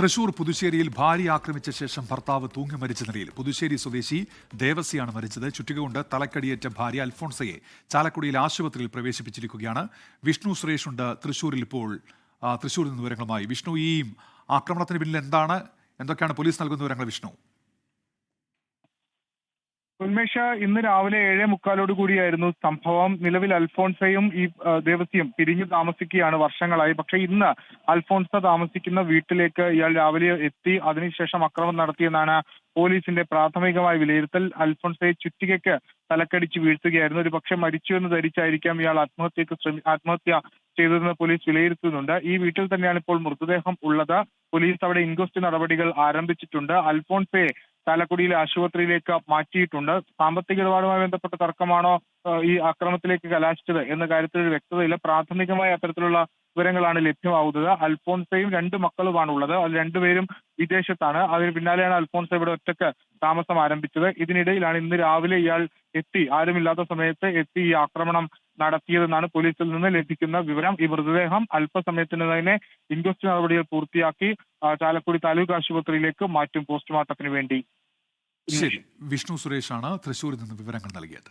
തൃശൂർ പുതുശ്ശേരിയിൽ ഭാര്യ ആക്രമിച്ച ശേഷം ഭർത്താവ് തൂങ്ങി മരിച്ച നിലയിൽ പുതുശ്ശേരി സ്വദേശി ദേവസിയാണ് മരിച്ചത്. ചുറ്റുക കൊണ്ട് തലക്കടിയേറ്റ ഭാര്യ അൽഫോൺസയെ ചാലക്കുടിയിൽ ആശുപത്രിയിൽ പ്രവേശിപ്പിച്ചിരിക്കുകയാണ്. വിഷ്ണു സുരേഷ് ഉണ്ട് തൃശൂരിൽ ഇപ്പോൾ തൃശൂരിൽ നിന്ന് വിവരങ്ങളുമായി. വിഷ്ണു ഈ ആക്രമണത്തിന് പിന്നിൽ എന്താണ്? എന്തൊക്കെയാണ് പോലീസ് നൽകുന്ന വിവരങ്ങൾ വിഷ്ണു? ഉന്മേഷ ഇന്ന് രാവിലെ ഏഴേ മുക്കാലോട് കൂടിയായിരുന്നു സംഭവം. നിലവിൽ അൽഫോൺസയും ഈ ദേവസ്യം പിരിഞ്ഞു താമസിക്കുകയാണ് വർഷങ്ങളായി. പക്ഷെ ഇന്ന് അൽഫോൺസ താമസിക്കുന്ന വീട്ടിലേക്ക് ഇയാൾ രാവിലെ എത്തി. അതിനുശേഷം അക്രമം നടത്തിയെന്നാണ് പോലീസിന്റെ പ്രാഥമികമായ വിലയിരുത്തൽ അൽഫോൺസയെ ചുറ്റികയ്ക്ക് തലക്കടിച്ച് വീഴ്ത്തുകയായിരുന്നു. ഒരു പക്ഷെ മരിച്ചു എന്ന് ധരിച്ചായിരിക്കാം ഇയാൾ ആത്മഹത്യക്ക് ശ്രമി ആത്മഹത്യ ചെയ്തതെന്ന് പോലീസ് വിലയിരുത്തുന്നുണ്ട്. ഈ വീട്ടിൽ തന്നെയാണ് ഇപ്പോൾ മൃതദേഹം ഉള്ളത്. പോലീസ് അവിടെ ഇൻക്വസ്റ്റ് നടപടികൾ ആരംഭിച്ചിട്ടുണ്ട്. അൽഫോൺസയെ ചാലക്കുടിയിലെ ആശുപത്രിയിലേക്ക് മാറ്റിയിട്ടുണ്ട്. സാമ്പത്തിക ഇടപാടുമായി ബന്ധപ്പെട്ട തർക്കമാണോ ഈ അക്രമത്തിലേക്ക് കലാശിച്ചത് എന്ന കാര്യത്തിൽ ഒരു വ്യക്തതയില്ല. പ്രാഥമികമായ അത്തരത്തിലുള്ള വിവരങ്ങളാണ് ലഭ്യമാവുന്നത്. അൽഫോൺസയും രണ്ട് മക്കളുമാണ് ഉള്ളത് അത് രണ്ടുപേരും വിദേശത്താണ്. അതിന് പിന്നാലെയാണ് അൽഫോൺസ ഇവിടെ ഒറ്റയ്ക്ക് താമസം ആരംഭിച്ചത്. ഇതിനിടയിലാണ് ഇന്ന് രാവിലെ ഇയാൾ എത്തി. ആരുമില്ലാത്ത സമയത്ത് എത്തി ഈ ആക്രമണം നടത്തിയതെന്നാണ് പോലീസിൽ നിന്ന് ലഭിക്കുന്ന വിവരം. ഈ മൃതദേഹം അല്പസമയത്തിന് തന്നെ ഇൻക്വസ്റ്റ് നടപടികൾ പൂർത്തിയാക്കി ചാലക്കുടി താലൂക്ക് ആശുപത്രിയിലേക്ക് മാറ്റും പോസ്റ്റ്മോർട്ടത്തിന് വേണ്ടി. ശരി. വിഷ്ണു സുരേഷാണ് തൃശൂരിൽ നിന്ന് വിവരങ്ങൾ നൽകിയത്.